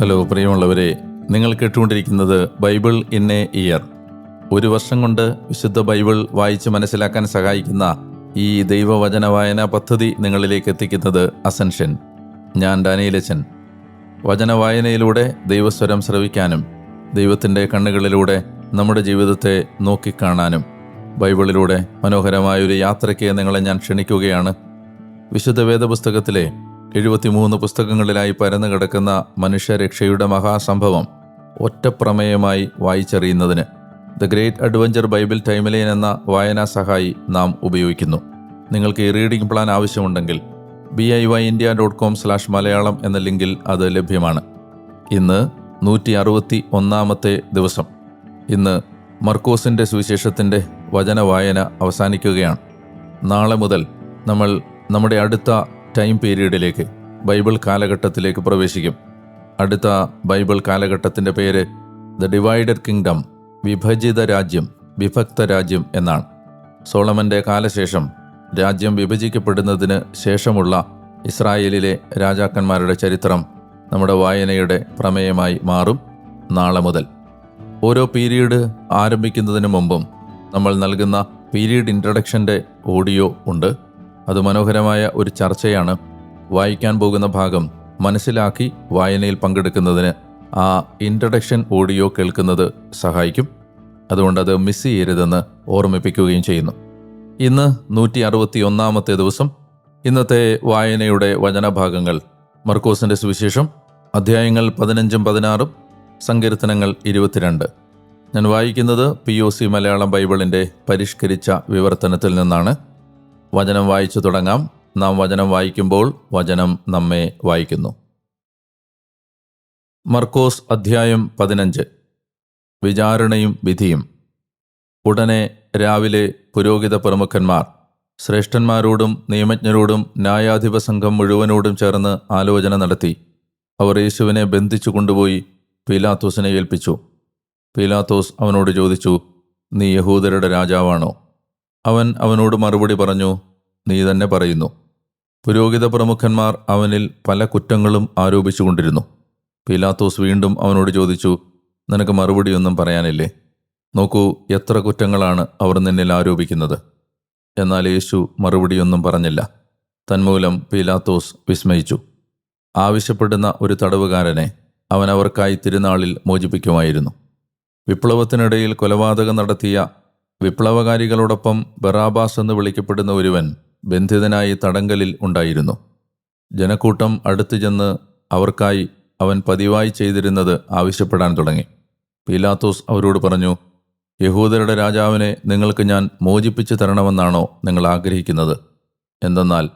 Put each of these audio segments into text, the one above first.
Hello പ്രിയമുള്ളവരെ നിങ്ങൾ കേട്ടുകൊണ്ടിരിക്കുന്നത് ബൈബിൾ ഇൻ എ ഇയർ. ഒരു വർഷം കൊണ്ട് വിശുദ്ധ ബൈബിൾ വായിച്ച് മനസ്സിലാക്കാൻ സഹായിക്കുന്ന ഈ ദൈവവചന വായന പദ്ധതി നിങ്ങളിലേക്ക് എത്തിക്കുന്നത് അസൻഷൻ ഞാൻ ഡാനിയിലച്ചൻ. വചന വായനയിലൂടെ ദൈവസ്വരം ശ്രവിക്കാനും ദൈവത്തിന്റെ കണ്ണുകളിലൂടെ നമ്മുടെ ജീവിതത്തെ നോക്കിക്കാണാനും ബൈബിളിലൂടെ മനോഹരമായൊരു യാത്രയ്ക്ക് നിങ്ങളെ ഞാൻ ക്ഷണിക്കുകയാണ്. വിശുദ്ധ വേദപുസ്തകത്തിലെ എഴുപത്തിമൂന്ന് പുസ്തകങ്ങളിലായി പരന്നു കിടക്കുന്ന മനുഷ്യരക്ഷയുടെ മഹാസംഭവം ഒറ്റപ്രമേയമായി വായിച്ചറിയുന്നതിന് the great adventure Bible timeline എന്ന വായനാ സഹായി നാം ഉപയോഗിക്കുന്നു. നിങ്ങൾക്ക് ഈ റീഡിംഗ് പ്ലാൻ ആവശ്യമുണ്ടെങ്കിൽ B I Y India dot com slash Malayalam എന്ന ലിങ്കിൽ അത് ലഭ്യമാണ്. ഇന്ന് നൂറ്റി അറുപത്തി ഒന്നാമത്തെ ദിവസം. ഇന്ന് മർക്കോസിന്റെ സുവിശേഷത്തിന്റെ വചന വായന അവസാനിക്കുകയാണ്. നാളെ മുതൽ നമ്മൾ നമ്മുടെ അടുത്ത ടൈം പീരീഡിലേക്ക് ബൈബിൾ കാലഘട്ടത്തിലേക്ക് പ്രവേശിക്കും. അടുത്ത ബൈബിൾ കാലഘട്ടത്തിന്റെ പേര് ദ ഡിവൈഡഡ് കിങ്ഡം വിഭജിത രാജ്യം വിഭക്ത രാജ്യം എന്നാണ്. സോളമന്റെ കാലശേഷം രാജ്യം വിഭജിക്കപ്പെടുന്നതിന് ശേഷമുള്ള ഇസ്രായേലിലെ രാജാക്കന്മാരുടെ ചരിത്രം നമ്മുടെ വായനയുടെ പ്രമേയമായി മാറും നാളെ മുതൽ. ഓരോ പീരീഡ് ആരംഭിക്കുന്നതിന് മുമ്പും നമ്മൾ നൽകുന്ന പീരീഡ് ഇൻട്രഡക്ഷന്റെ ഓഡിയോ ഉണ്ട്. അത് മനോഹരമായ ഒരു ചർച്ചയാണ് വായിക്കാൻ പോകുന്ന ഭാഗം മനസ്സിലാക്കി വായനയിൽ പങ്കെടുക്കുന്നതിന് ആ ഇൻട്രഡക്ഷൻ ഓഡിയോ കേൾക്കുന്നത് സഹായിക്കും. അതുകൊണ്ട് അത് മിസ് ചെയ്യരുതെന്ന് ഓർമ്മിപ്പിക്കുകയും ചെയ്യുന്നു. ഇന്ന് നൂറ്റി അറുപത്തി ഒന്നാമത്തെ ദിവസം. ഇന്നത്തെ വായനയുടെ വചനഭാഗങ്ങൾ മർക്കോസിന്റെ സുവിശേഷം അധ്യായങ്ങൾ പതിനഞ്ചും പതിനാറും സങ്കീർത്തനങ്ങൾ ഇരുപത്തിരണ്ട്. ഞാൻ വായിക്കുന്നത് പി ഒ സി മലയാളം ബൈബിളിന്റെ പരിഷ്കരിച്ച വിവർത്തനത്തിൽ നിന്നാണ്. വചനം വായിച്ചു തുടങ്ങാം. നാം വചനം വായിക്കുമ്പോൾ വചനം നമ്മെ വായിക്കുന്നു. മർക്കോസ് അധ്യായം പതിനഞ്ച്. വിചാരണയും വിധിയും. ഉടനെ രാവിലെ പുരോഹിത പ്രമുഖന്മാർ ശ്രേഷ്ഠന്മാരോടും നിയമജ്ഞരോടും ന്യായാധിപ സംഘം മുഴുവനോടും ചേർന്ന് ആലോചന നടത്തി. അവർ യേശുവിനെ ബന്ധിച്ചു കൊണ്ടുപോയി പീലാത്തോസിനെ ഏൽപ്പിച്ചു. പീലാത്തോസ് അവനോട് ചോദിച്ചു നീ യഹൂദരുടെ രാജാവാണോ? അവൻ അവനോട് മറുപടി പറഞ്ഞു നീ തന്നെ പറയുന്നു. പുരോഹിത പ്രമുഖന്മാർ അവനിൽ പല കുറ്റങ്ങളും ആരോപിച്ചുകൊണ്ടിരുന്നു. പീലാത്തോസ് വീണ്ടും അവനോട് ചോദിച്ചു നിനക്ക് മറുപടിയൊന്നും പറയാനില്ലേ? നോക്കൂ എത്ര കുറ്റങ്ങളാണ് അവർ നിന്നിൽ ആരോപിക്കുന്നത്? എന്നാൽ യേശു മറുപടിയൊന്നും പറഞ്ഞില്ല. തന്മൂലം പീലാത്തോസ് വിസ്മയിച്ചു. ആവശ്യപ്പെടുന്ന ഒരു തടവുകാരനെ അവൻ അവർക്കായി തിരുനാളിൽ മോചിപ്പിക്കുമായിരുന്നു. വിപ്ലവത്തിനിടയിൽ കൊലപാതകം നടത്തിയ വിപ്ലവകാരികളോടൊപ്പം ബറാബാസ് എന്ന് വിളിക്കപ്പെടുന്ന ഒരുവൻ ബന്ധിതനായി തടങ്കലിൽ ഉണ്ടായിരുന്നു. ജനക്കൂട്ടം അടുത്തു ചെന്ന് അവർക്കായി അവൻ പതിവായി ചെയ്തിരുന്നത് ആവശ്യപ്പെടാൻ തുടങ്ങി. പീലാത്തോസ് അവരോട് പറഞ്ഞു യഹൂദരുടെ രാജാവിനെ നിങ്ങൾക്ക് ഞാൻ മോചിപ്പിച്ചു തരണമെന്നാണോ നിങ്ങൾ ആഗ്രഹിക്കുന്നത്? എന്തെന്നാൽ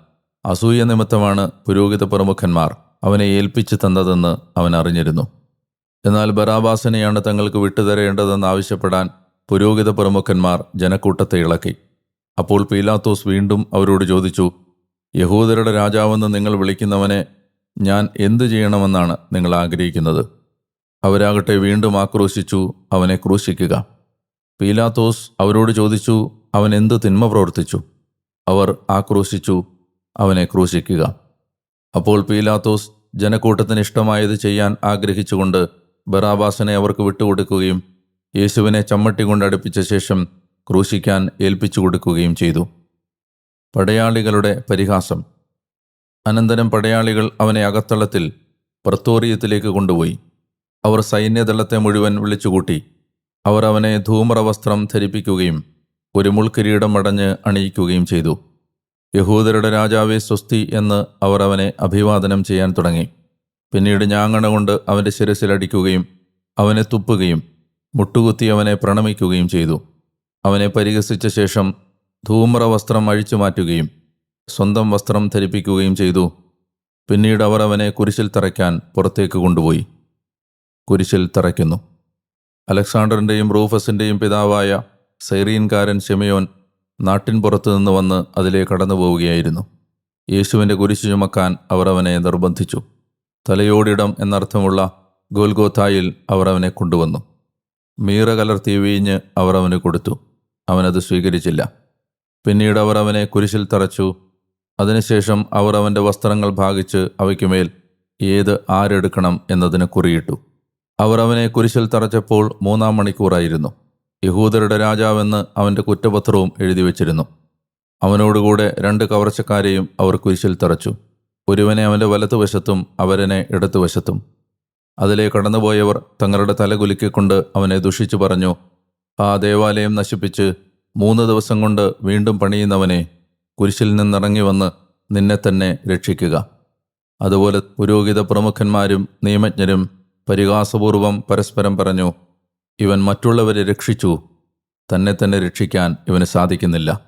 അസൂയ നിമിത്തമാണ് പുരോഹിത പ്രമുഖന്മാർ അവനെ ഏൽപ്പിച്ചു തന്നതെന്ന് അവൻ അറിഞ്ഞിരുന്നു. എന്നാൽ ബറാബാസിനെയാണ് തങ്ങൾക്ക് വിട്ടുതരേണ്ടതെന്ന് ആവശ്യപ്പെടാൻ പുരോഹിത പ്രമുഖന്മാർ ജനക്കൂട്ടത്തെ ഇളക്കി. അപ്പോൾ പീലാത്തോസ് വീണ്ടും അവരോട് ചോദിച്ചു യഹൂദരുടെ രാജാവെന്ന് നിങ്ങൾ വിളിക്കുന്നവനെ ഞാൻ എന്തു ചെയ്യണമെന്നാണ് നിങ്ങൾ ആഗ്രഹിക്കുന്നത്? അവരാകട്ടെ വീണ്ടും ആക്രോശിച്ചു അവനെ ക്രൂശിക്കുക. പീലാത്തോസ് അവരോട് ചോദിച്ചു അവൻ എന്ത് തിന്മ പ്രവർത്തിച്ചു? അവർ ആക്രോശിച്ചു അവനെ ക്രൂശിക്കുക. അപ്പോൾ പീലാത്തോസ് ജനക്കൂട്ടത്തിന് ഇഷ്ടമായത് ചെയ്യാൻ ആഗ്രഹിച്ചുകൊണ്ട് ബറാബാസിനെ അവർക്ക് വിട്ടുകൊടുക്കുകയും യേശുവിനെ ചമ്മട്ടി കൊണ്ട് അടുപ്പിച്ച ശേഷം ക്രൂശിക്കാൻ ഏൽപ്പിച്ചു കൊടുക്കുകയും ചെയ്തു. പടയാളികളുടെ പരിഹാസം. അനന്തരം പടയാളികൾ അവനെ അകത്തളത്തിൽ പ്രത്തോറിയത്തിലേക്ക് കൊണ്ടുപോയി. അവർ സൈന്യദളത്തെ മുഴുവൻ വിളിച്ചുകൂട്ടി. അവർ അവനെ ധൂമ്രവസ്ത്രം ധരിപ്പിക്കുകയും ഒരു മുൾക്കിരീടം അടഞ്ഞ് അണിയിക്കുകയും ചെയ്തു. യഹൂദരുടെ രാജാവെ സ്വസ്തി എന്ന് അവർ അവനെ അഭിവാദനം ചെയ്യാൻ തുടങ്ങി. പിന്നീട് ഞാങ്ങണ കൊണ്ട് അവന്റെ ശിരസിലടിക്കുകയും അവനെ തുപ്പുകയും മുട്ടുകുത്തി അവനെ പ്രണമിക്കുകയും ചെയ്തു. അവനെ പരിഹസിച്ച ശേഷം ധൂമ്ര വസ്ത്രം അഴിച്ചു മാറ്റുകയും സ്വന്തം വസ്ത്രം ധരിപ്പിക്കുകയും ചെയ്തു. പിന്നീട് അവർ അവനെ കുരിശിൽ തറയ്ക്കാൻ പുറത്തേക്ക് കൊണ്ടുപോയി. കുരിശിൽ തറയ്ക്കുന്നു. അലക്സാണ്ടറിന്റെയും റൂഫസിന്റെയും പിതാവായ സൈറീൻകാരൻ ഷെമിയോൻ നാട്ടിൻ പുറത്തു നിന്ന് വന്ന് അതിലെ കടന്നു പോവുകയായിരുന്നു. യേശുവിന്റെ കുരിശു ചുമക്കാൻ അവർ അവനെ നിർബന്ധിച്ചു. തലയോടിടം എന്നർത്ഥമുള്ള ഗോൽഗോത്തായിൽ അവർ അവനെ കൊണ്ടുവന്നു. മീറ കലർത്തിയ വീഞ്ഞ് അവർ അവന് കൊടുത്തു. അവനത് സ്വീകരിച്ചില്ല. പിന്നീട് അവർ അവനെ കുരിശിൽ തറച്ചു. അതിനുശേഷം അവർ അവന്റെ വസ്ത്രങ്ങൾ ഭാഗിച്ച് അവയ്ക്കുമേൽ ഏത് ആരെടുക്കണം എന്നതിന് കുറിയിട്ടു. അവർ അവനെ കുരിശിൽ തറച്ചപ്പോൾ മൂന്നാം മണിക്കൂറായിരുന്നു. യഹൂദരുടെ രാജാവെന്ന് അവന്റെ കുറ്റപത്രവും എഴുതി വച്ചിരുന്നു. അവനോടുകൂടെ രണ്ട് കവർച്ചക്കാരെയും അവർ കുരിശിൽ തറച്ചു. ഒരുവനെ അവന്റെ വലത്തുവശത്തും അവരനെ ഇടത്തുവശത്തും. അതിലെ കടന്നുപോയവർ തങ്ങളുടെ തല കുലുക്കിക്കൊണ്ട് അവനെ ദുഷിച്ചു പറഞ്ഞു ആ ദേവാലയം നശിപ്പിച്ച് മൂന്ന് ദിവസം കൊണ്ട് വീണ്ടും പണിയുന്നവനെ കുരിശിൽ നിന്നിറങ്ങി വന്ന് നിന്നെ തന്നെ രക്ഷിക്കുക. അതുപോലെ പുരോഹിത പ്രമുഖന്മാരും നിയമജ്ഞരും പരിഹാസപൂർവം പരസ്പരം പറഞ്ഞു ഇവൻ മറ്റുള്ളവരെ രക്ഷിച്ചു തന്നെ തന്നെ രക്ഷിക്കാൻ ഇവന് സാധിക്കുന്നില്ല.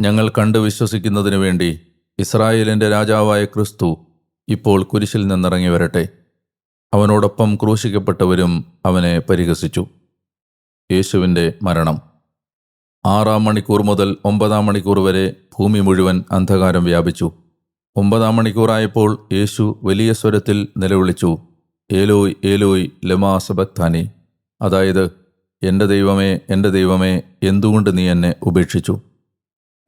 ഞങ്ങൾ കണ്ടു വിശ്വസിക്കുന്നതിനു വേണ്ടി ഇസ്രായേലിന്റെ രാജാവായ ക്രിസ്തു ഇപ്പോൾ കുരിശിൽ നിന്നിറങ്ങി വരട്ടെ. അവനോടൊപ്പം ക്രൂശിക്കപ്പെട്ടവരും അവനെ പരിഹസിച്ചു. യേശുവിന്റെ മരണം. ആറാം മണിക്കൂർ മുതൽ ഒമ്പതാം മണിക്കൂർ വരെ ഭൂമി മുഴുവൻ അന്ധകാരം വ്യാപിച്ചു. ഒമ്പതാം മണിക്കൂറായപ്പോൾ യേശു വലിയ സ്വരത്തിൽ നിലവിളിച്ചു ഏലോയ് ഏലോയ് ലമാ സബക്താനി. അതായത് എന്റെ ദൈവമേ എന്റെ ദൈവമേ എന്തുകൊണ്ട് നീ എന്നെ ഉപേക്ഷിച്ചു?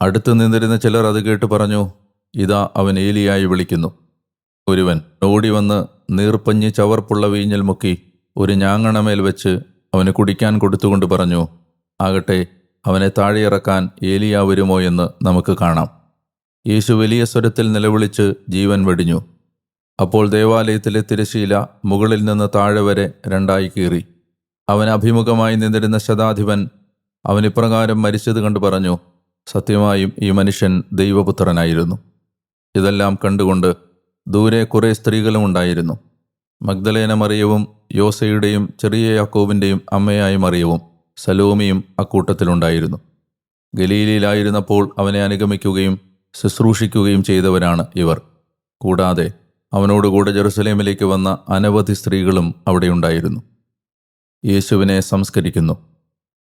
അടുത്തു നിന്നിരുന്ന ചിലർ അത് കേട്ട് പറഞ്ഞു ഇതാ അവൻ ഏലിയായി വിളിക്കുന്നു. ഒരുവൻ ഓടി വന്ന് നീർപ്പഞ്ഞ് ചവർപ്പുള്ള വീഞ്ഞൽ മുക്കി ഒരു ഞാങ്ങണമേൽ വെച്ച് അവന് കുടിക്കാൻ കൊടുത്തുകൊണ്ട് പറഞ്ഞു ആകട്ടെ അവനെ താഴെയിറക്കാൻ ഏലിയ വരുമോ എന്ന് നമുക്ക് കാണാം. യേശു വലിയ സ്വരത്തിൽ നിലവിളിച്ച് ജീവൻ വെടിഞ്ഞു. അപ്പോൾ ദേവാലയത്തിലെ തിരശീല മുകളിൽ നിന്ന് താഴെ വരെ രണ്ടായി കീറി. അവൻ അഭിമുഖമായി നിന്നിരുന്ന ശതാധിപൻ അവൻ ഇപ്രകാരം മരിച്ചത് കണ്ടു പറഞ്ഞു സത്യമായും ഈ മനുഷ്യൻ ദൈവപുത്രനായിരുന്നു. ഇതെല്ലാം കണ്ടുകൊണ്ട് ദൂരെ കുറേ സ്ത്രീകളും ഉണ്ടായിരുന്നു. മഗ്ദലേന മറിയവും യോസയുടെയും ചെറിയ യാക്കോബിന്റെയും അമ്മയായ മറിയവും സലോമിയും അക്കൂട്ടത്തിലുണ്ടായിരുന്നു ഗലീലിയിലായിരുന്നപ്പോൾ അവനെ അനുഗമിക്കുകയും ശുശ്രൂഷിക്കുകയും ചെയ്തവരാണ് ഇവർ. കൂടാതെ അവനോടുകൂടെ ജെറുസലേമിലേക്ക് വന്ന അനവധി സ്ത്രീകളും അവിടെയുണ്ടായിരുന്നു യേശുവിനെ സംസ്കരിക്കുന്നു.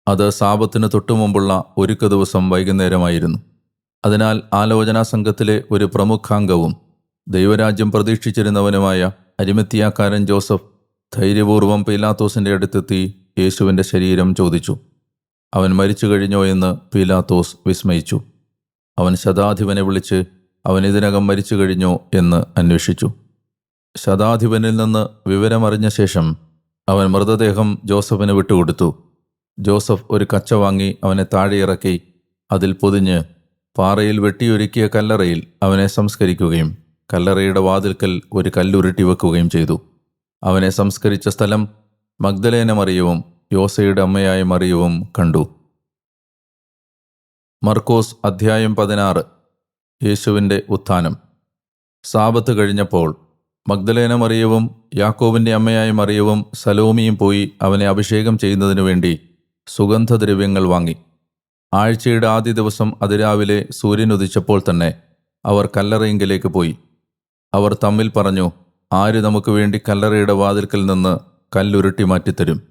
അത് സാപത്തിന് തൊട്ടുമുമ്പുള്ള ഒരുക്ക ദിവസം വൈകുന്നേരമായിരുന്നു. അതിനാൽ ആലോചനാ സംഘത്തിലെ ഒരു പ്രമുഖാംഗവും ദൈവരാജ്യം പ്രതീക്ഷിച്ചിരുന്നവനുമായ അരിമത്തിയാക്കാരൻ ജോസഫ് ധൈര്യപൂർവം പീലാത്തോസിന്റെ അടുത്തെത്തി യേശുവിന്റെ ശരീരം ചോദിച്ചു. അവൻ മരിച്ചു കഴിഞ്ഞോ എന്ന് പീലാത്തോസ് വിസ്മയിച്ചു. അവൻ ശതാധിപനെ വിളിച്ച് അവൻ ഇതിനകം മരിച്ചു കഴിഞ്ഞോ? എന്ന് അന്വേഷിച്ചു. ശതാധിപനിൽ നിന്ന് വിവരമറിഞ്ഞ ശേഷം അവൻ മൃതദേഹം ജോസഫിന് വിട്ടുകൊടുത്തു. ജോസഫ് ഒരു കച്ച വാങ്ങി അവനെ താഴെ ഇറക്കി അതിൽ പൊതിഞ്ഞ് പാറയിൽ വെട്ടിയൊരുക്കിയ കല്ലറയിൽ അവനെ സംസ്കരിക്കുകയും കല്ലറയുടെ വാതിൽക്കൽ ഒരു കല്ലുരുട്ടി വെക്കുകയും ചെയ്തു. അവനെ സംസ്കരിച്ച സ്ഥലം മഗ്ദലേന മറിയവും യോസയുടെ അമ്മയായ മറിയവും കണ്ടു. മർക്കോസ് അധ്യായം പതിനാറ്. യേശുവിന്റെ ഉത്ഥാനം. സാപത്ത് കഴിഞ്ഞപ്പോൾ മഗ്ദലേന മറിയവും യാക്കോബിന്റെ അമ്മയായ മറിയവും സലോമിയും പോയി അവനെ അഭിഷേകം ചെയ്യുന്നതിനു വേണ്ടി സുഗന്ധദ്രവ്യങ്ങൾ വാങ്ങി. ആഴ്ചയുടെ ആദ്യ ദിവസം അതിരാവിലെ സൂര്യനുദിച്ചപ്പോൾ തന്നെ അവർ കല്ലറയിങ്കിലേക്ക് പോയി. അവർ തമ്മിൽ പറഞ്ഞു ആര് നമുക്ക് വേണ്ടി കല്ലറയുടെ വാതിൽക്കൽ നിന്ന് കല്ലുരുട്ടി മാറ്റിത്തരും?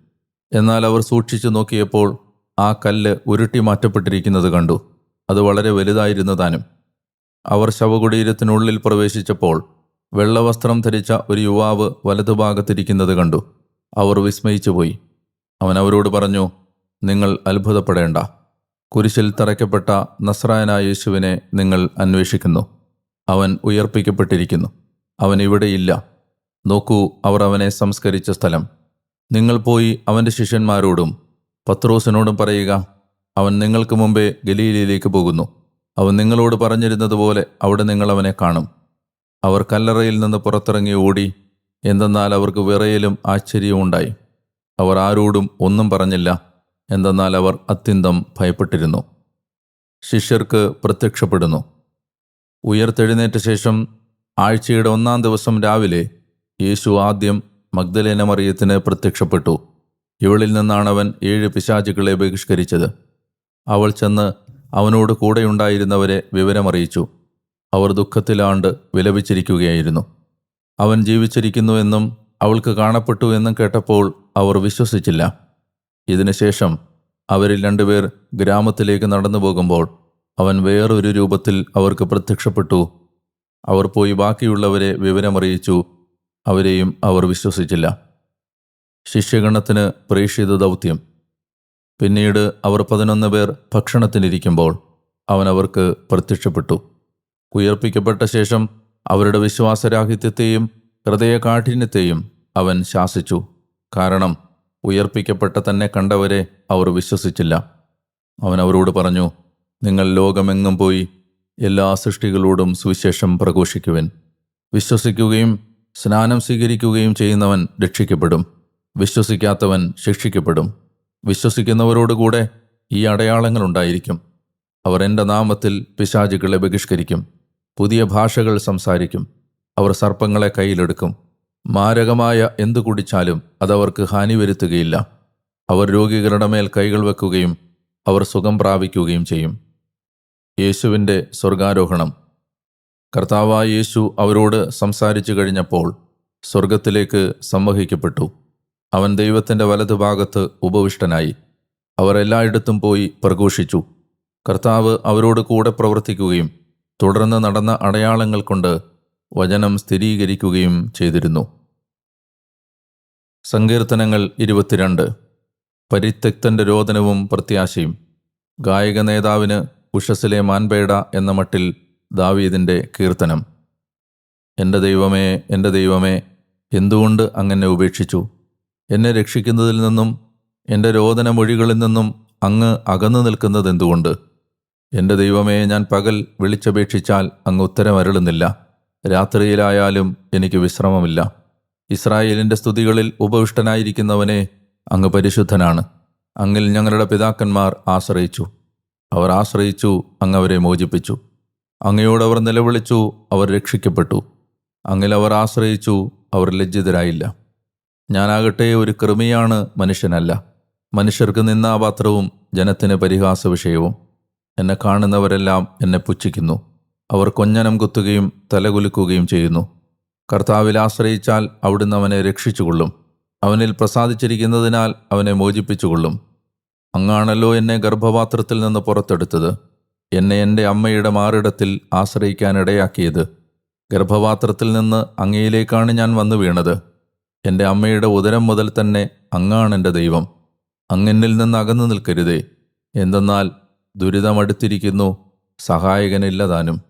എന്നാൽ അവർ സൂക്ഷിച്ചു നോക്കിയപ്പോൾ ആ കല്ല് ഉരുട്ടി മാറ്റപ്പെട്ടിരിക്കുന്നത് കണ്ടു. അത് വളരെ വലുതായിരുന്നതാനും അവർ ശവകുടീരത്തിനുള്ളിൽ പ്രവേശിച്ചപ്പോൾ വെള്ളവസ്ത്രം ധരിച്ച ഒരു യുവാവ് വലതുഭാഗത്തിരിക്കുന്നത് കണ്ടു. അവർ വിസ്മയിച്ചുപോയി. അവൻ അവരോട് പറഞ്ഞു നിങ്ങൾ അത്ഭുതപ്പെടേണ്ട. കുരിശിൽ തറയ്ക്കപ്പെട്ട നസ്രായനായ യേശുവിനെ നിങ്ങൾ അന്വേഷിക്കുന്നു. അവൻ ഉയർപ്പിക്കപ്പെട്ടിരിക്കുന്നു. അവൻ ഇവിടെയില്ല. നോക്കൂ അവർ അവനെ സംസ്കരിച്ച സ്ഥലം. നിങ്ങൾ പോയി അവന്റെ ശിഷ്യന്മാരോടും പത്രോസിനോടും പറയുക അവൻ നിങ്ങൾക്ക് മുമ്പേ ഗലീലയിലേക്ക് പോകുന്നു. അവൻ നിങ്ങളോട് പറഞ്ഞിരുന്നതുപോലെ അവിടെ നിങ്ങൾ അവനെ കാണും. അവർ കല്ലറയിൽ നിന്ന് പുറത്തിറങ്ങി ഓടി എന്തെന്നാൽ അവർക്ക് വിറയലും ആശ്ചര്യവും ഉണ്ടായി. അവർ ആരോടും ഒന്നും പറഞ്ഞില്ല എന്തെന്നാൽ അവർ അത്യന്തം ഭയപ്പെട്ടിരുന്നു. ശിഷ്യർക്ക് പ്രത്യക്ഷപ്പെടുന്നു. ഉയർത്തെഴുന്നേറ്റ ശേഷം ആഴ്ചയുടെ ഒന്നാം ദിവസം രാവിലെ യേശു ആദ്യം മഗ്ദലേന മറിയത്തിന് പ്രത്യക്ഷപ്പെട്ടു. ഇവളിൽ നിന്നാണ് അവൻ ഏഴ് പിശാചുക്കളെ ബഹിഷ്കരിച്ചത്. അവൾ ചെന്ന് അവനോട് കൂടെയുണ്ടായിരുന്നവരെ വിവരമറിയിച്ചു. അവർ ദുഃഖത്തിലാണ്ട് വിലപിച്ചിരിക്കുകയായിരുന്നു. അവൻ ജീവിച്ചിരിക്കുന്നുവെന്നും അവൾക്ക് കാണപ്പെട്ടു എന്നും കേട്ടപ്പോൾ അവർ വിശ്വസിച്ചില്ല. ഇതിനുശേഷം അവരിൽ രണ്ടുപേർ ഗ്രാമത്തിലേക്ക് നടന്നു പോകുമ്പോൾ അവൻ വേറൊരു രൂപത്തിൽ അവർക്ക് പ്രത്യക്ഷപ്പെട്ടു. അവർ പോയി ബാക്കിയുള്ളവരെ വിവരമറിയിച്ചു. അവരെയും അവർ വിശ്വസിച്ചില്ല. ശിഷ്യഗണത്തിന് പ്രേക്ഷിത ദൗത്യം. പിന്നീട് അവർ പതിനൊന്ന് പേർ ഭക്ഷണത്തിനിരിക്കുമ്പോൾ അവൻ അവർക്ക് പ്രത്യക്ഷപ്പെട്ടു. ഉയർപ്പിക്കപ്പെട്ട ശേഷം അവരുടെ വിശ്വാസരാഹിത്യത്തെയും ഹൃദയകാഠിന്യത്തെയും അവൻ ശാസിച്ചു. കാരണം ഉയർപ്പിക്കപ്പെട്ട തന്നെ കണ്ടവരെ അവർ വിശ്വസിച്ചില്ല. അവൻ അവരോട് പറഞ്ഞു നിങ്ങൾ ലോകമെങ്ങും പോയി എല്ലാ സൃഷ്ടികളോടും സുവിശേഷം പ്രഘോഷിക്കുവിൻ. വിശ്വസിക്കുകയും സ്നാനം സ്വീകരിക്കുകയും ചെയ്യുന്നവൻ രക്ഷിക്കപ്പെടും. വിശ്വസിക്കാത്തവൻ ശിക്ഷിക്കപ്പെടും. വിശ്വസിക്കുന്നവരോടുകൂടെ ഈ അടയാളങ്ങൾ ഉണ്ടായിരിക്കും. അവർ എന്റെ നാമത്തിൽ പിശാചുകളെ ബഹിഷ്കരിക്കും. പുതിയ ഭാഷകൾ സംസാരിക്കും. അവർ സർപ്പങ്ങളെ കയ്യിലെടുക്കും. മാരകമായ എന്തു കുടിച്ചാലും അതവർക്ക് ഹാനി വരുത്തുകയില്ല. അവർ രോഗികളുടെ മേൽ കൈകൾ വെക്കുകയും അവർ സുഖം പ്രാപിക്കുകയും ചെയ്യും. യേശുവിന്റെ സ്വർഗാരോഹണം കർത്താവായ യേശു അവരോട് സംസാരിച്ചു കഴിഞ്ഞപ്പോൾ സ്വർഗത്തിലേക്ക് സംവഹിക്കപ്പെട്ടു. അവൻ ദൈവത്തിന്റെ വലതുഭാഗത്ത് ഉപവിഷ്ടനായി. അവർ എല്ലായിടത്തും പോയി പ്രഘോഷിച്ചു. കർത്താവ് അവരോട് കൂടെ പ്രവർത്തിക്കുകയും തുടർന്ന് നടന്ന അടയാളങ്ങൾ കൊണ്ട് വചനം സ്ഥിരീകരിക്കുകയും ചെയ്തിരുന്നു. സങ്കീർത്തനങ്ങൾ ഇരുപത്തിരണ്ട്. പരിത്യക്തന്റെ രോദനവും പ്രത്യാശയും. ഗായക നേതാവിന് ഉഷസിലെ മാൻപേട എന്ന മട്ടിൽ ദാവീദിന്റെ കീർത്തനം. എന്റെ ദൈവമേ എന്റെ ദൈവമേ എന്തുകൊണ്ട് അങ്ങനെ ഉപേക്ഷിച്ചു? എന്നെ രക്ഷിക്കുന്നതിൽ നിന്നും എന്റെ രോദന മൊഴികളിൽ നിന്നും അങ്ങ് അകന്നു നിൽക്കുന്നത് എന്തുകൊണ്ട് എന്റെ ദൈവമേ ഞാൻ പകൽ വിളിച്ചപേക്ഷിച്ചാൽ അങ്ങ് ഉത്തരം ഉത്തരമരുളുന്നില്ല. രാത്രിയിലായാലും എനിക്ക് വിശ്രമമില്ല. ഇസ്രായേലിന്റെ സ്തുതികളിൽ ഉപവിഷ്ടനായിരിക്കുന്നവനെ അങ്ങ് പരിശുദ്ധനാണ്. അങ്ങിൽ ഞങ്ങളുടെ പിതാക്കന്മാർ ആശ്രയിച്ചു. അവർ ആശ്രയിച്ചു അങ്ങ് അവരെ മോചിപ്പിച്ചു. അങ്ങയോട് അവർ നിലവിളിച്ചു അവർ രക്ഷിക്കപ്പെട്ടു. അങ്ങിൽ അവർ ആശ്രയിച്ചു അവർ ലജ്ജിതരായില്ല. ഞാനാകട്ടെ ഒരു കൃമിയാണ് മനുഷ്യനല്ല. മനുഷ്യർക്ക് നിന്നാപാത്രവും ജനത്തിന് പരിഹാസ വിഷയവും എന്നെ കാണുന്നവരെല്ലാം എന്നെ പുച്ഛിക്കുന്നു. അവർ കൊഞ്ഞനം കുത്തുകയും തലകുലുക്കുകയും ചെയ്യുന്നു. കർത്താവിൽ ആശ്രയിച്ചാൽ അവിടുന്ന് അവനെ രക്ഷിച്ചുകൊള്ളും. അവനിൽ പ്രസാദിച്ചിരിക്കുന്നതിനാൽ അവനെ മോചിപ്പിച്ചുകൊള്ളും. അങ്ങാണല്ലോ എന്നെ ഗർഭപാത്രത്തിൽ നിന്ന് പുറത്തെടുത്തത്. എന്നെ എന്റെ അമ്മയുടെ മാറിടത്തിൽ ആശ്രയിക്കാനിടയാക്കിയത് ഗർഭപാത്രത്തിൽ നിന്ന് അങ്ങയിലേക്കാണ് ഞാൻ വന്നു വീണത്. എന്റെ അമ്മയുടെ ഉദരം മുതൽ തന്നെ അങ്ങാണ് എന്റെ ദൈവം. അങ്ങനിൽ നിന്ന് അകന്നു നിൽക്കരുതേ. എന്തെന്നാൽ ദുരിതമടുത്തിരിക്കുന്നു. സഹായകനില്ല താനും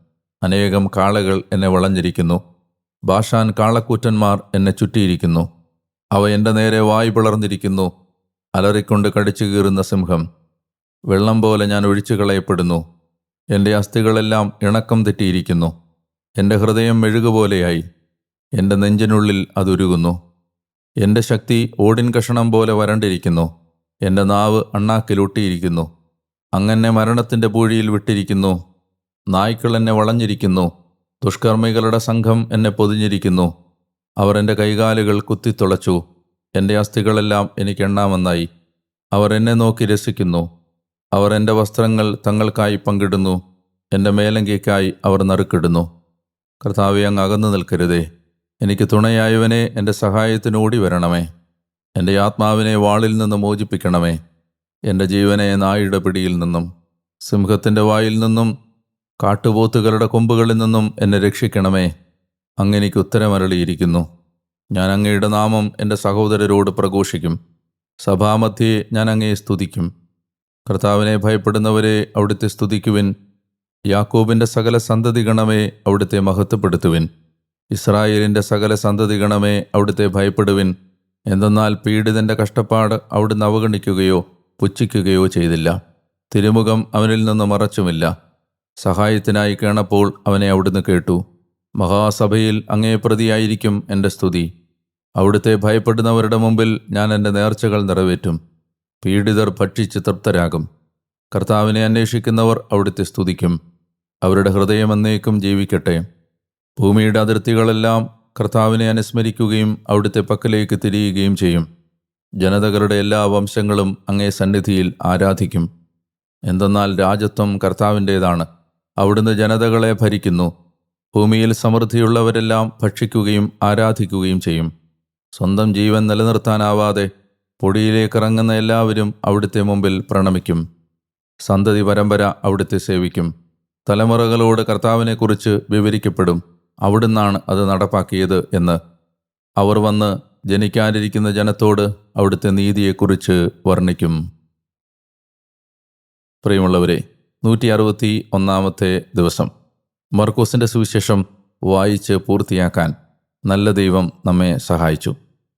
അനേകം കാളകൾ എന്നെ വളഞ്ഞിരിക്കുന്നു. ഭാഷാൻ കാളക്കൂറ്റന്മാർ എന്നെ ചുറ്റിയിരിക്കുന്നു. അവ എന്റെ നേരെ വായ് പിളർന്നിരിക്കുന്നു. അലറിക്കൊണ്ട് കടിച്ചു കീറുന്ന സിംഹം വെള്ളം പോലെ ഞാൻ ഒഴിച്ചു കളയപ്പെടുന്നു. എന്റെ അസ്ഥികളെല്ലാം ഇണക്കം തെറ്റിയിരിക്കുന്നു. എന്റെ ഹൃദയം മെഴുകുപോലെയായി. എന്റെ നെഞ്ചിനുള്ളിൽ അതുരുകുന്നു. എന്റെ ശക്തി ഓടിൻ കഷണം പോലെ വരണ്ടിരിക്കുന്നു. എന്റെ നാവ് അണ്ണാക്കിലൊട്ടിയിരിക്കുന്നു അങ്ങനെ മരണത്തിന്റെ പൂഴിയിൽ വിട്ടിരിക്കുന്നു. നായ്ക്കൾ എന്നെ വളഞ്ഞിരിക്കുന്നു. ദുഷ്കർമ്മികളുടെ സംഘം എന്നെ പൊതിഞ്ഞിരിക്കുന്നു. അവർ എന്റെ കൈകാലുകൾ കുത്തിത്തുളച്ചു. എന്റെ അസ്ഥികളെല്ലാം എനിക്ക് എണ്ണാമെന്നായി. അവർ എന്നെ നോക്കി രസിക്കുന്നു. അവർ എന്റെ വസ്ത്രങ്ങൾ തങ്ങൾക്കായി പങ്കിടുന്നു. എന്റെ മേലങ്കിക്കായി അവർ നറുക്കിടുന്നു. കർത്താവെ അങ്ങ് അകന്നു നിൽക്കരുതേ. എനിക്ക് തുണയായവനെ എന്റെ സഹായത്തിന് ഓടി വരണമേ എന്റെ ആത്മാവിനെ വാളിൽ നിന്ന് മോചിപ്പിക്കണമേ. എന്റെ ജീവനെ നായുടെ പിടിയിൽ നിന്നും സിംഹത്തിന്റെ വായിൽ നിന്നും കാട്ടുപോത്തുകളുടെ കൊമ്പുകളിൽ നിന്നും എന്നെ രക്ഷിക്കണമേ. അങ്ങനെ ഉത്തരമരളിയിരിക്കുന്നു. ഞാൻ അങ്ങയുടെ നാമം എന്റെ സഹോദരരോട് പ്രഘോഷിക്കും. സഭാമധ്യേ ഞാൻ അങ്ങയെ സ്തുതിക്കും. കർത്താവിനെ ഭയപ്പെടുന്നവരെ അവിടുത്തെ സ്തുതിക്കുവിൻ. യാക്കോബിന്റെ സകല സന്തതി ഗണമേ അവിടുത്തെ മഹത്വപ്പെടുത്തുവിൻ. ഇസ്രായേലിന്റെ സകല സന്തതി ഗണമേ അവിടുത്തെ ഭയപ്പെടുവിൻ. എന്തെന്നാൽ പീഡിതന്റെ കഷ്ടപ്പാട് അവിടുന്ന് അവഗണിക്കുകയോ പുച്ഛിക്കുകയോ ചെയ്തില്ല. തിരുമുഖം അവനിൽ നിന്ന് മറച്ചുമില്ല. സഹായത്തിനായി കേണപ്പോൾ അവനെ അവിടുന്ന് കേട്ടു. മഹാസഭയിൽ അങ്ങേ പ്രതിയായിരിക്കും എന്റെ സ്തുതി. അവിടുത്തെ ഭയപ്പെടുന്നവരുടെ മുമ്പിൽ ഞാൻ എന്റെ നേർച്ചകൾ നിറവേറ്റും. പീഡിതർ ഭക്ഷിച്ച് തൃപ്തരാകും. കർത്താവിനെ അന്വേഷിക്കുന്നവർ അവിടുത്തെ സ്തുതിക്കും. അവരുടെ ഹൃദയം എന്നേക്കും ജീവിക്കട്ടെ. ഭൂമിയുടെ അതിർത്തികളെല്ലാം കർത്താവിനെ അനുസ്മരിക്കുകയും അവിടുത്തെ പക്കലേക്ക് തിരിയുകയും ചെയ്യും. ജനതകളുടെ എല്ലാ വംശങ്ങളും അങ്ങേ സന്നിധിയിൽ ആരാധിക്കും. എന്തെന്നാൽ രാജത്വം കർത്താവിന്റേതാണ്. അവിടുന്ന് ജനതകളെ ഭരിക്കുന്നു. ഭൂമിയിൽ സമൃദ്ധിയുള്ളവരെല്ലാം ഭക്ഷിക്കുകയും ആരാധിക്കുകയും ചെയ്യും. സ്വന്തം ജീവൻ നിലനിർത്താനാവാതെ പൊടിയിലേക്ക് ഇറങ്ങുന്ന എല്ലാവരും അവിടുത്തെ മുമ്പിൽ പ്രണമിക്കും. സന്തതി പരമ്പര അവിടുത്തെ സേവിക്കും. തലമുറകളോട് കർത്താവിനെക്കുറിച്ച് വിവരിക്കപ്പെടും. അവിടുന്നാണ് അത് നടപ്പാക്കിയത് എന്ന്. അവർ വന്ന് ജനിക്കാനിരിക്കുന്ന ജനത്തോട് അവിടുത്തെ നീതിയെക്കുറിച്ച് വർണിക്കും. പ്രിയമുള്ളവരെ നൂറ്റി അറുപത്തി ഒന്നാമത്തെ ദിവസം. മർക്കോസിന്റെ സുവിശേഷം വായിച്ച് പൂർത്തിയാക്കാൻ നല്ല ദൈവം നമ്മെ സഹായിച്ചു.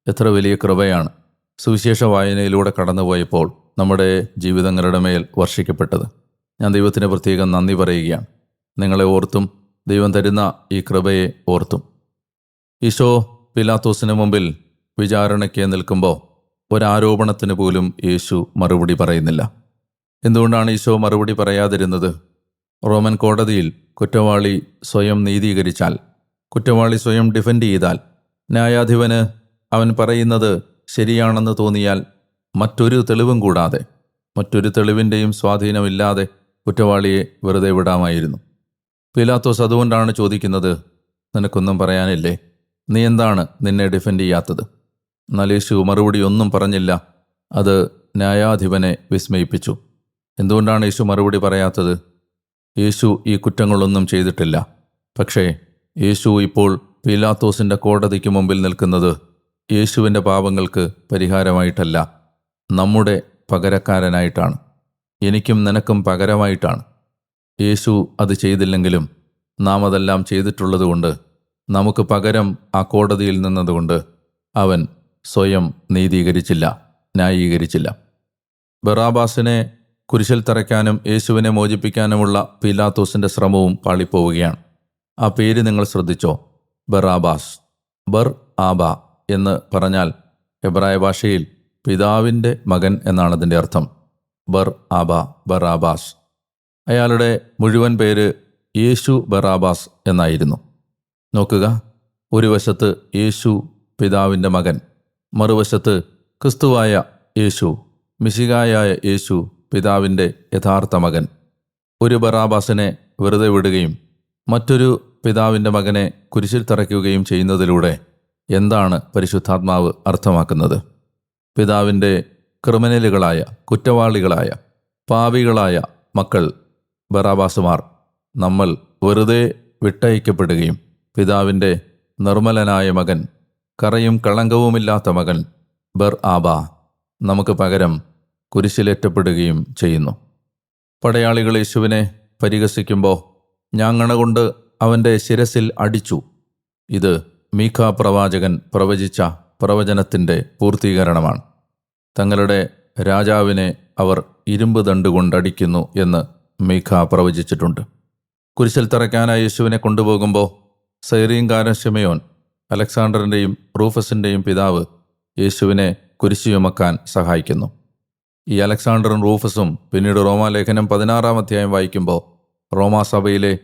എത്ര വലിയ കൃപയാണ്. സുവിശേഷ വായനയിലൂടെ കടന്നുപോയപ്പോൾ നമ്മുടെ ജീവിതങ്ങളുടെ മേൽ വർഷിക്കപ്പെട്ടത്. ഞാൻ ദൈവത്തിന് പ്രത്യേകം നന്ദി പറയുകയാണ്. നിങ്ങളെ ഓർത്തും ദൈവം തരുന്ന ഈ കൃപയെ ഓർത്തും. ഈശോ പിലാത്തോസിന് മുമ്പിൽ വിചാരണയ്ക്ക് നിൽക്കുമ്പോൾ ഒരാരോപണത്തിന് പോലും യേശു മറുപടി പറയുന്നില്ല. എന്തുകൊണ്ടാണ് ഈശോ മറുപടി പറയാതിരുന്നത്? റോമൻ കോടതിയിൽ കുറ്റവാളി സ്വയം നീതീകരിച്ചാൽ കുറ്റവാളി സ്വയം ഡിഫെൻഡ് ചെയ്താൽ ന്യായാധിപന് അവൻ പറയുന്നത് ശരിയാണെന്ന് തോന്നിയാൽ മറ്റൊരു തെളിവും കൂടാതെ മറ്റൊരു തെളിവിന്റെയും സ്വാധീനമില്ലാതെ കുറ്റവാളിയെ വെറുതെ വിടാമായിരുന്നു. പിലാത്തോസ് അതുകൊണ്ടാണ് ചോദിക്കുന്നത് നിനക്കൊന്നും പറയാനില്ലേ? നീ എന്താണ് നിന്നെ ഡിഫെൻഡ് ചെയ്യാത്തത്? എന്നാൽ മറുപടി ഒന്നും പറഞ്ഞില്ല. അത് ന്യായാധിപനെ വിസ്മയിപ്പിച്ചു. എന്തുകൊണ്ടാണ് യേശു മറുപടി പറയാത്തത്? യേശു ഈ കുറ്റങ്ങളൊന്നും ചെയ്തിട്ടില്ല. പക്ഷേ യേശു ഇപ്പോൾ പീലാത്തോസിന്റെ കോടതിക്ക് മുമ്പിൽ നിൽക്കുന്നത് യേശുവിന്റെ പാപങ്ങൾക്ക് പരിഹാരമായിട്ടല്ല നമ്മുടെ പകരക്കാരനായിട്ടാണ്. എനിക്കും നിനക്കും പകരമായിട്ടാണ്. യേശു അത് ചെയ്തില്ലെങ്കിലും നാം അതെല്ലാം ചെയ്തിട്ടുള്ളതുകൊണ്ട് നമുക്ക് പകരം ആ കോടതിയിൽ നിന്നതുകൊണ്ട് അവൻ സ്വയം നീതീകരിച്ചില്ല ന്യായീകരിച്ചില്ല. ബറാബാസിനെ കുരിശിൽ തറയ്ക്കാനും യേശുവിനെ മോചിപ്പിക്കാനുമുള്ള പീലാത്തോസിന്റെ ശ്രമവും പാളിപ്പോവുകയാണ്. ആ പേര് നിങ്ങൾ ശ്രദ്ധിച്ചോ? ബറാബാസ്. ബർ ആബ എന്ന് പറഞ്ഞാൽ എബ്രായ ഭാഷയിൽ പിതാവിന്റെ മകൻ എന്നാണ് അതിന്റെ അർത്ഥം. ബർ ആബ ബറാബാസ്. അയാളുടെ മുഴുവൻ പേര് യേശു ബറാബാസ് എന്നായിരുന്നു. നോക്കുക ഒരു വശത്ത് യേശു പിതാവിന്റെ മകൻ മറുവശത്ത് ക്രിസ്തുവായ യേശു മിശികായായ യേശു പിതാവിന്റെ യഥാർത്ഥ മകൻ. ഒരു ബറാബാസിനെ വെറുതെ വിടുകയും മറ്റൊരു പിതാവിന്റെ മകനെ കുരിശിൽ തറയ്ക്കുകയും ചെയ്യുന്നതിലൂടെ എന്താണ് പരിശുദ്ധാത്മാവ് അർത്ഥമാക്കുന്നത്? പിതാവിന്റെ ക്രിമിനലുകളായ കുറ്റവാളികളായ പാവികളായ മക്കൾ ബറാബാസുമാർ നമ്മൾ വെറുതെ വിട്ടയക്കപ്പെടുകയും പിതാവിന്റെ നിർമ്മലനായ മകൻ കറയും കളങ്കവുമില്ലാത്ത മകൻ ബർ ആബ. നമുക്ക് പകരം കുരിശിലേറ്റപ്പെടുകയും ചെയ്യുന്നു. പടയാളികൾ യേശുവിനെ പരിഹസിക്കുമ്പോൾ ഞാങ്ങണ കൊണ്ട് അവന്റെ ശിരസിൽ അടിച്ചു. ഇത് മീഖ പ്രവാചകൻ പ്രവചിച്ച പ്രവചനത്തിന്റെ പൂർത്തീകരണമാണ്. തങ്ങളുടെ രാജാവിനെ അവർ ഇരുമ്പ് ദണ്ടുകൊണ്ടടിക്കുന്നു എന്ന് മീഖ പ്രവചിച്ചിട്ടുണ്ട്. കുരിശിൽ തറയ്ക്കാനായി യേശുവിനെ കൊണ്ടുപോകുമ്പോൾ സൈറീങ്കാരൻ ഷെമയോൻ അലക്സാണ്ടറിന്റെയും റൂഫസിന്റെയും പിതാവ് യേശുവിനെ കുരിശിയുമക്കാൻ സഹായിക്കുന്നു. ഈ അലക്സാണ്ടറും റൂഫസും പിന്നീട് റോമാലേഖനം പതിനാറാം അധ്യായം വായിക്കുമ്പോൾ റോമാസഭയിലെ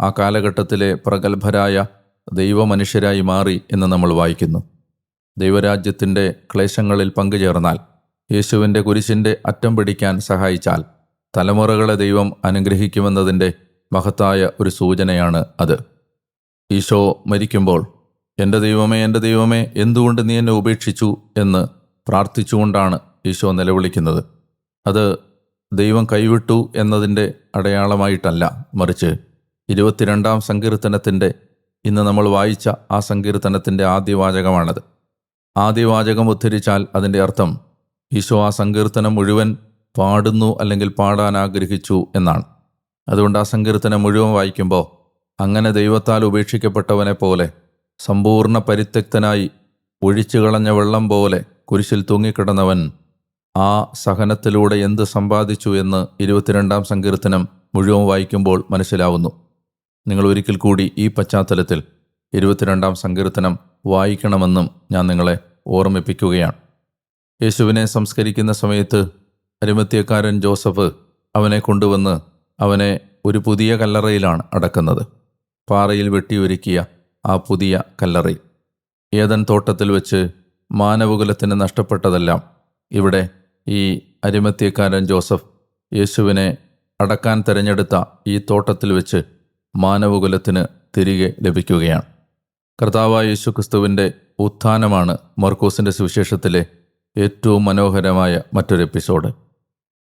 ആ കാലഘട്ടത്തിലെ പ്രഗത്ഭരായ ദൈവമനുഷ്യരായി മാറി എന്ന് നമ്മൾ വായിക്കുന്നു. ദൈവരാജ്യത്തിന്റെ ക്ലേശങ്ങളിൽ പങ്കുചേർന്നാൽ യേശുവിന്റെ കുരിശിന്റെ അറ്റം പിടിക്കാൻ സഹായിച്ചാൽ തലമുറകളെ ദൈവം അനുഗ്രഹിക്കുമെന്നതിന്റെ മഹത്തായ ഒരു സൂചനയാണ് അത്. ഈശോ മരിക്കുമ്പോൾ എന്റെ ദൈവമേ എന്റെ ദൈവമേ എന്തുകൊണ്ട് നീ എന്നെ ഉപേക്ഷിച്ചു? എന്ന് പ്രാർത്ഥിച്ചുകൊണ്ടാണ് ഈശോ നിലവിളിക്കുന്നത്. അത് ദൈവം കൈവിട്ടു എന്നതിന്റെ അടയാളമായിട്ടല്ല. മറിച്ച് ഇരുപത്തിരണ്ടാം സങ്കീർത്തനത്തിന്റെ ഇന്ന് നമ്മൾ വായിച്ച ആ സങ്കീർത്തനത്തിന്റെ ആദ്യ വാചകമാണത് ആദ്യ വാചകം ഉദ്ധരിച്ചാൽ അതിന്റെ അർത്ഥം ഈശോ ആ സങ്കീർത്തനം മുഴുവൻ പാടുന്നു അല്ലെങ്കിൽ പാടാൻ ആഗ്രഹിച്ചു എന്നാണ്. അതുകൊണ്ട് ആ സങ്കീർത്തനം മുഴുവൻ വായിക്കുമ്പോൾ അങ്ങനെ ദൈവത്താൽ ഉപേക്ഷിക്കപ്പെട്ടവനെ പോലെ സമ്പൂർണ പരിത്യക്തനായി ഒഴിച്ചു കളഞ്ഞ വെള്ളം പോലെ കുരിശിൽ തൂങ്ങിക്കിടന്നവൻ ആ സഹനത്തിലൂടെ എന്ത് സമ്പാദിച്ചു എന്ന് ഇരുപത്തിരണ്ടാം സങ്കീർത്തനം മുഴുവൻ വായിക്കുമ്പോൾ മനസ്സിലാവുന്നു. നിങ്ങൾ ഒരിക്കൽ കൂടി ഈ പശ്ചാത്തലത്തിൽ ഇരുപത്തിരണ്ടാം സങ്കീർത്തനം വായിക്കണമെന്നും ഞാൻ നിങ്ങളെ ഓർമ്മിപ്പിക്കുകയാണ്. യേശുവിനെ സംസ്കരിക്കുന്ന സമയത്ത് അരിമത്യക്കാരൻ ജോസഫ് അവനെ കൊണ്ടുവന്ന് അവനെ ഒരു പുതിയ കല്ലറയിലാണ് അടക്കുന്നത്. പാറയിൽ വെട്ടിയൊരുക്കിയ ആ പുതിയ കല്ലറയിൽ. ഏതൻ തോട്ടത്തിൽ വെച്ച് മാനവകുലത്തിന് നഷ്ടപ്പെട്ടതെല്ലാം ഇവിടെ ഈ അരിമത്യക്കാരൻ ജോസഫ് യേശുവിനെ അടക്കാൻ തിരഞ്ഞെടുത്ത ഈ തോട്ടത്തിൽ വെച്ച് മാനവകുലത്തിന് തിരികെ ലഭിക്കുകയാണ്. കർത്താവായ യേശു ക്രിസ്തുവിന്റെ ഉത്ഥാനമാണ് മർക്കൂസിന്റെ സുവിശേഷത്തിലെ ഏറ്റവും മനോഹരമായ മറ്റൊരു എപ്പിസോഡ്.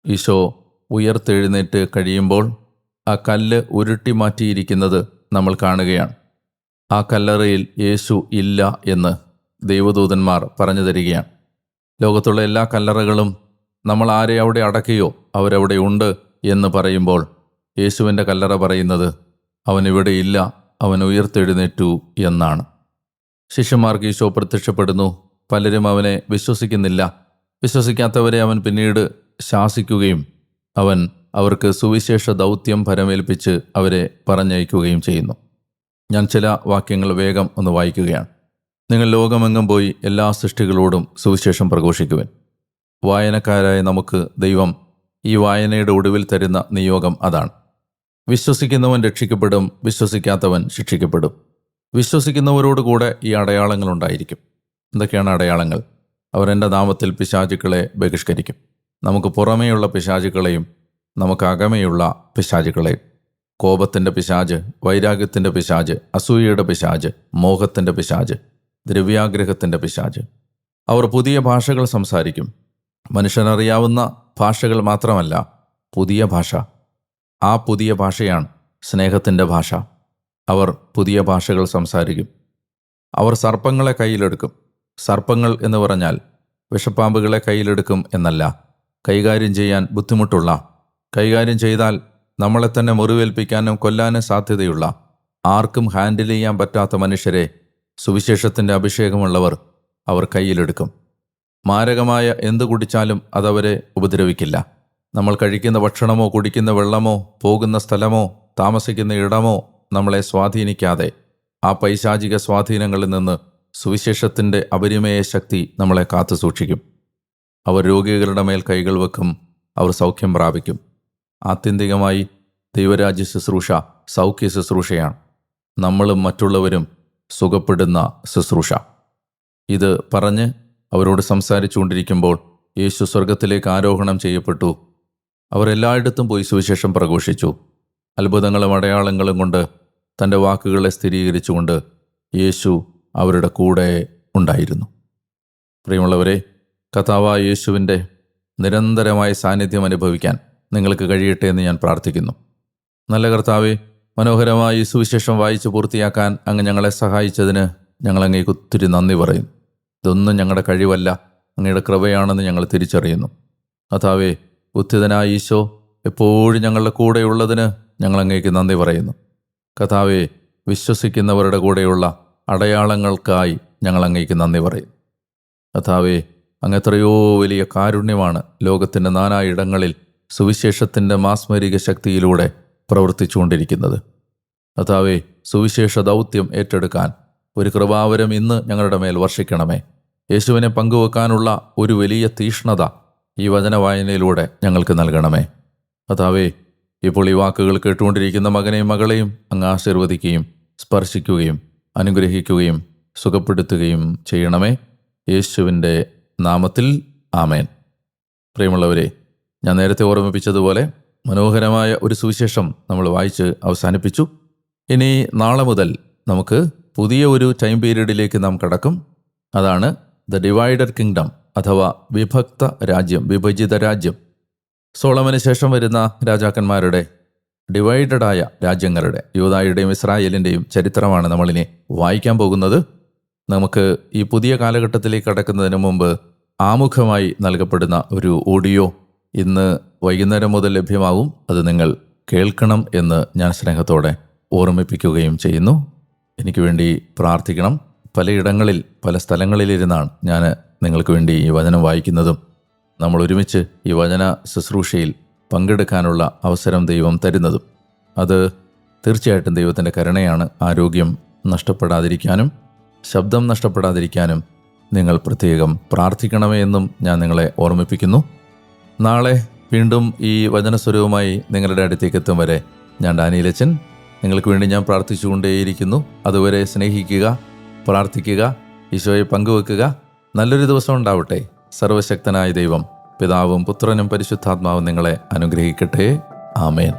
ഈശോ ഉയർത്തെഴുന്നേറ്റ് കഴിയുമ്പോൾ ആ കല്ല് ഉരുട്ടി മാറ്റിയിരിക്കുന്നത് നമ്മൾ കാണുകയാണ്. ആ കല്ലറയിൽ യേശു ഇല്ല എന്ന് ദൈവദൂതന്മാർ പറഞ്ഞു തരികയാണ്. ലോകത്തുള്ള എല്ലാ കല്ലറകളും നമ്മൾ ആരെ അവിടെ അടക്കിയോ അവരവിടെ ഉണ്ട് എന്ന് പറയുമ്പോൾ യേശുവിന്റെ കല്ലറ പറയുന്നത് അവൻ ഇവിടെ ഇല്ല അവൻ ഉയർത്തെഴുന്നേറ്റു എന്നാണ്. ശിഷ്യന്മാർക്ക് ഈശോ പ്രത്യക്ഷപ്പെടുന്നു പലരും അവനെ വിശ്വസിക്കുന്നില്ല. വിശ്വസിക്കാത്തവരെ അവൻ പിന്നീട് ശാസിക്കുകയും അവൻ അവർക്ക് സുവിശേഷ ദൗത്യം പരമേൽപ്പിച്ച് അവരെ പറഞ്ഞയക്കുകയും ചെയ്യുന്നു. ഞാൻ ചില വാക്യങ്ങൾ വേഗം ഒന്ന് വായിക്കുകയാണ്. നിങ്ങൾ ലോകമെങ്ങും പോയി എല്ലാ സൃഷ്ടികളോടും സുവിശേഷം പ്രഘോഷിക്കുവൻ. വായനക്കാരായ നമുക്ക് ദൈവം ഈ വായനയുടെ ഒടുവിൽ തരുന്ന നിയോഗം അതാണ്. വിശ്വസിക്കുന്നവൻ രക്ഷിക്കപ്പെടും വിശ്വസിക്കാത്തവൻ ശിക്ഷിക്കപ്പെടും. വിശ്വസിക്കുന്നവരോട് കൂടെ ഈ അടയാളങ്ങൾ ഉണ്ടായിരിക്കും. എന്തൊക്കെയാണ് അടയാളങ്ങൾ? അവർ എന്റെ നാമത്തിൽ പിശാചുക്കളെ ബഹിഷ്കരിക്കും. നമുക്ക് പുറമേയുള്ള പിശാചുക്കളെയും നമുക്ക് അകമേയുള്ള പിശാചുക്കളെയും. കോപത്തിന്റെ പിശാജ് വൈരാഗ്യത്തിന്റെ പിശാജ് അസൂയയുടെ പിശാജ് മോഹത്തിന്റെ പിശാജ് ദ്രവ്യാഗ്രഹത്തിന്റെ പിശാജ് അവർ പുതിയ ഭാഷകൾ സംസാരിക്കും. മനുഷ്യനറിയാവുന്ന ഭാഷകൾ മാത്രമല്ല പുതിയ ഭാഷ. ആ പുതിയ ഭാഷയാണ് സ്നേഹത്തിന്റെ ഭാഷ. അവർ പുതിയ ഭാഷകൾ സംസാരിക്കും. അവർ സർപ്പങ്ങളെ കയ്യിലെടുക്കും. സർപ്പങ്ങൾ എന്ന് പറഞ്ഞാൽ വിഷപ്പാമ്പുകളെ കയ്യിലെടുക്കും എന്നല്ല. കൈകാര്യം ചെയ്യാൻ ബുദ്ധിമുട്ടുള്ള കൈകാര്യം ചെയ്താൽ നമ്മളെ തന്നെ മുറിവേൽപ്പിക്കാനും കൊല്ലാനും സാധ്യതയുള്ള ആർക്കും ഹാൻഡിൽ ചെയ്യാൻ പറ്റാത്ത മനുഷ്യരെ സുവിശേഷത്തിന്റെ അഭിഷേകമുള്ളവർ അവർ കയ്യിലെടുക്കും. മാരകമായ എന്തു കുടിച്ചാലും അതവരെ ഉപദ്രവിക്കില്ല. നമ്മൾ കഴിക്കുന്ന ഭക്ഷണമോ കുടിക്കുന്ന വെള്ളമോ പോകുന്ന സ്ഥലമോ താമസിക്കുന്ന ഇടമോ നമ്മളെ സ്വാധീനിക്കാതെ ആ പൈശാചിക സ്വാധീനങ്ങളിൽ നിന്ന് സുവിശേഷത്തിന്റെ അപരിമേയ ശക്തി നമ്മളെ കാത്തു സൂക്ഷിക്കും. അവർ രോഗികളുടെ മേൽ കൈകൾ വെക്കും അവർ സൗഖ്യം പ്രാപിക്കും. ആത്യന്തികമായി ദൈവരാജ്യ ശുശ്രൂഷ സൗഖ്യ ശുശ്രൂഷയാണ്. നമ്മളും മറ്റുള്ളവരും സുഖപ്പെടുന്ന ശുശ്രൂഷ. ഇത് പറഞ്ഞ് അവരോട് സംസാരിച്ചുകൊണ്ടിരിക്കുമ്പോൾ യേശു സ്വർഗത്തിലേക്ക് ആരോഹണം ചെയ്യപ്പെട്ടു. അവർ എല്ലായിടത്തും പോയി സുവിശേഷം പ്രഘോഷിച്ചു. അത്ഭുതങ്ങളും അടയാളങ്ങളും കൊണ്ട് തന്റെ വാക്കുകളെ സ്ഥിരീകരിച്ചുകൊണ്ട് യേശു അവരുടെ കൂടെ ഉണ്ടായിരുന്നു. പ്രിയമുള്ളവരെ കഥാവായ യേശുവിന്റെ നിരന്തരമായ സാന്നിധ്യം അനുഭവിക്കാൻ നിങ്ങൾക്ക് കഴിയട്ടെ എന്ന് ഞാൻ പ്രാർത്ഥിക്കുന്നു. നല്ല കർത്താവെ മനോഹരമായ സുവിശേഷം വായിച്ചു പൂർത്തിയാക്കാൻ അങ്ങ് ഞങ്ങളെ സഹായിച്ചതിന് ഞങ്ങൾ അങ്ങേക്ക് ഒത്തിരി നന്ദി പറയും. ഇതൊന്നും ഞങ്ങളുടെ കഴിവല്ല. അങ്ങയുടെ കൃപയാണെന്ന് ഞങ്ങൾ തിരിച്ചറിയുന്നു. അതാവേ ഉത്തിതനായ ഈശോ എപ്പോഴും ഞങ്ങളുടെ കൂടെയുള്ളതിന് ഞങ്ങൾ അങ്ങേക്ക് നന്ദി പറയുന്നു. കഥാവേ വിശ്വസിക്കുന്നവരുടെ കൂടെയുള്ള അടയാളങ്ങൾക്കായി ഞങ്ങൾ അങ്ങേക്ക് നന്ദി പറയും. കഥാവേ അങ്ങ് എത്രയോ വലിയ കാരുണ്യമാണ് ലോകത്തിന്റെ നാനായിടങ്ങളിൽ സുവിശേഷത്തിന്റെ മാസ്മരിക ശക്തിയിലൂടെ പ്രവർത്തിച്ചുകൊണ്ടിരിക്കുന്നത്. കഥാവെ സുവിശേഷ ദൗത്യം ഏറ്റെടുക്കാൻ ഒരു കൃപാവരം ഇന്ന് ഞങ്ങളുടെ മേൽ വർഷിക്കണമേ. യേശുവിനെ പങ്കുവെക്കാനുള്ള ഒരു വലിയ തീഷ്ണത ഈ വചനവായനയിലൂടെ ഞങ്ങൾക്ക് നൽകണമേ. അതാവേ ഇപ്പോൾ ഈ വാക്കുകൾ കേട്ടുകൊണ്ടിരിക്കുന്ന മകനെയും മകളെയും അങ്ങ് ആശീർവദിക്കുകയും സ്പർശിക്കുകയും അനുഗ്രഹിക്കുകയും സുഖപ്പെടുത്തുകയും ചെയ്യണമേ. യേശുവിന്റെ നാമത്തിൽ ആമേൻ. പ്രിയമുള്ളവരെ ഞാൻ നേരത്തെ ഓർമ്മിപ്പിച്ചതുപോലെ മനോഹരമായ ഒരു സുവിശേഷം നമ്മൾ വായിച്ച് അവസാനിപ്പിച്ചു. ഇനി നാളെ മുതൽ നമുക്ക് പുതിയ ഒരു ടൈം പീരീഡിലേക്ക് നാം കടക്കും. അതാണ് ദ ഡിവൈഡഡ് കിങ്ഡം അഥവാ വിഭക്ത രാജ്യം വിഭജിത രാജ്യം. സോളമന് ശേഷം വരുന്ന രാജാക്കന്മാരുടെ ഡിവൈഡഡായ രാജ്യങ്ങളുടെ യൂതായുടെയും ഇസ്രായേലിന്റെയും ചരിത്രമാണ് നമ്മളിനി വായിക്കാൻ പോകുന്നത്. നമുക്ക് ഈ പുതിയ കാലഘട്ടത്തിലേക്ക് കടക്കുന്നതിന് മുമ്പ് ആമുഖമായി നൽകപ്പെടുന്ന ഒരു ഓഡിയോ ഇന്ന് വൈകുന്നേരം മുതൽ ലഭ്യമാകും. അത് നിങ്ങൾ കേൾക്കണം എന്ന് ഞാൻ സ്നേഹത്തോടെ ഓർമ്മിപ്പിക്കുകയും ചെയ്യുന്നു. എനിക്ക് വേണ്ടി പ്രാർത്ഥിക്കണം. പലയിടങ്ങളിൽ പല സ്ഥലങ്ങളിലിരുന്നാണ് ഞാൻ നിങ്ങൾക്ക് വേണ്ടി ഈ വചനം വായിക്കുന്നതും. നമ്മൾ ഒരുമിച്ച് ഈ വചന ശുശ്രൂഷയിൽ പങ്കെടുക്കാനുള്ള അവസരം ദൈവം തരുന്നതും. അത് തീർച്ചയായിട്ടും ദൈവത്തിന്റെ കരുണയാണ്. ആരോഗ്യം നഷ്ടപ്പെടാതിരിക്കാനും ശബ്ദം നഷ്ടപ്പെടാതിരിക്കാനും നിങ്ങൾ പ്രത്യേകം പ്രാർത്ഥിക്കണമേ എന്നും ഞാൻ നിങ്ങളെ ഓർമ്മിപ്പിക്കുന്നു. നാളെ വീണ്ടും ഈ വചനസ്വരവുമായി നിങ്ങളുടെ അടുത്തേക്ക് എത്തും വരെ ഞാൻ ഡാനിയിലച്ചൻ. നിങ്ങൾക്ക് വേണ്ടി ഞാൻ പ്രാർത്ഥിച്ചുകൊണ്ടേയിരിക്കുന്നു. അതുവരെ സ്നേഹിക്കുക പ്രാർത്ഥിക്കുക ഈശോയെ പങ്കുവെക്കുക. നല്ലൊരു ദിവസം ഉണ്ടാവട്ടെ. സർവശക്തനായ ദൈവം പിതാവും പുത്രനും പരിശുദ്ധാത്മാവും നിങ്ങളെ അനുഗ്രഹിക്കട്ടെ. ആമേൻ.